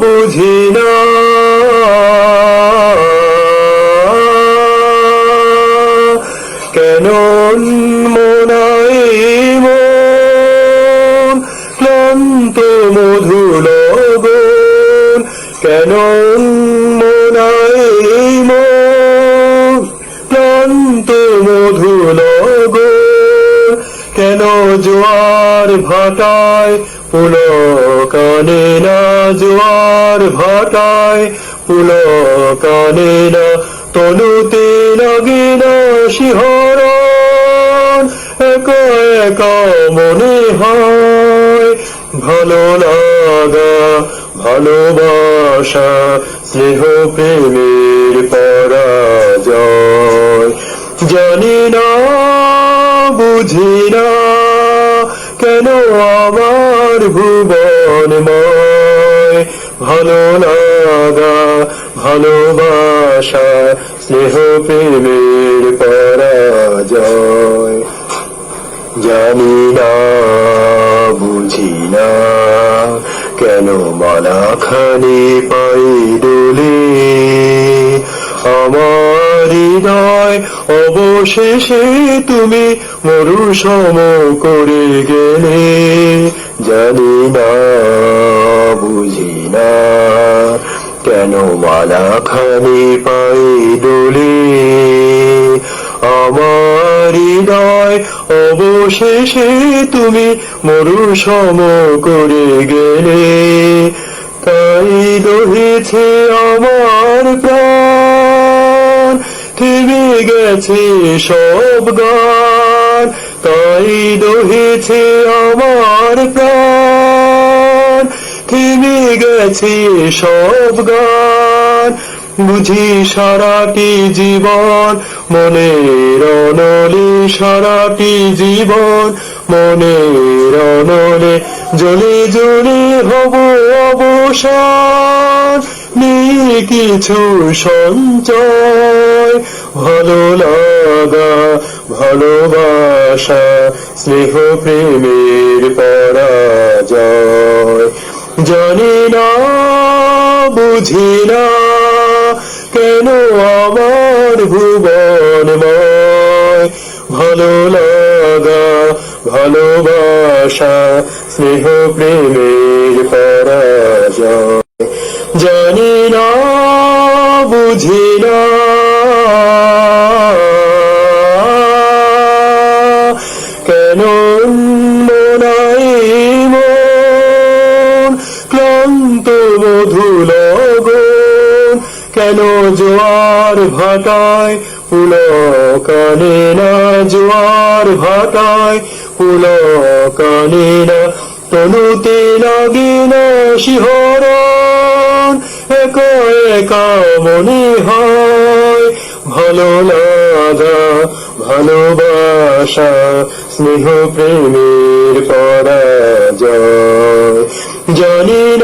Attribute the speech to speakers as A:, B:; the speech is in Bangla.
A: বুঝি না। কেন মনাই মন ক্লান্ত মধু লগন কেন মনাই মন ক্লান্ত মধু লগন কেন জোয়ার ভাটায়, পুলকানে না জোয়ার ভাটায়, পুলকানে না তনুতে লাগে না শিহরণ, একা একা মনে হয় ভালো লাগা, ভালোবাসা, স্নেহ প্রেমের পরাজয়। জানি না, বুঝি না আমার ভুবন ভুবনময় ভালো লাগা, ভালোবাসা, স্নেহ প্রেমের পরাজয়। জানি না, বুঝি না, কেন মালাখানি পাই দোলে। আমার হৃদয়, অবশেষে তুমি মরু সম করে গেলে। জানি না, বুঝি না, কেন মালাখানি পাই দোলে আমার হৃদয়, অবশেষে তুমি মরু সম করে গেলে। তাই দহিছে আমার প্রাণ। গেছে সব গান, তাই দহিছে আমার প্রাণ। থেমে গেছে সব গান, বুঝি সারাটি জীবন মনের অনলে, সারাটি জীবন মনের অনলে, জ্বলে জ্বলে হব অবসান। কিছু সঞ্চয় ভালো লাগা ভালোবাসা স্নেহ প্রেমের পরাজয়। জানি না, বুঝি না, কেন আমার ভুবনময় ভালো লাগা ভালোবাসা স্নেহ প্রেমের পরাজয়। ক্লান্ত মধু লগন কেন জোয়ার ভাটায় পুলকানে না? জোয়ার ভাটায় পুলকানে না? তনুতে লাগে না শিহরণ একা মনে হয় ভালো লাগা, ভালোবাসা, স্নেহ প্রেমের পরাজয়। জানি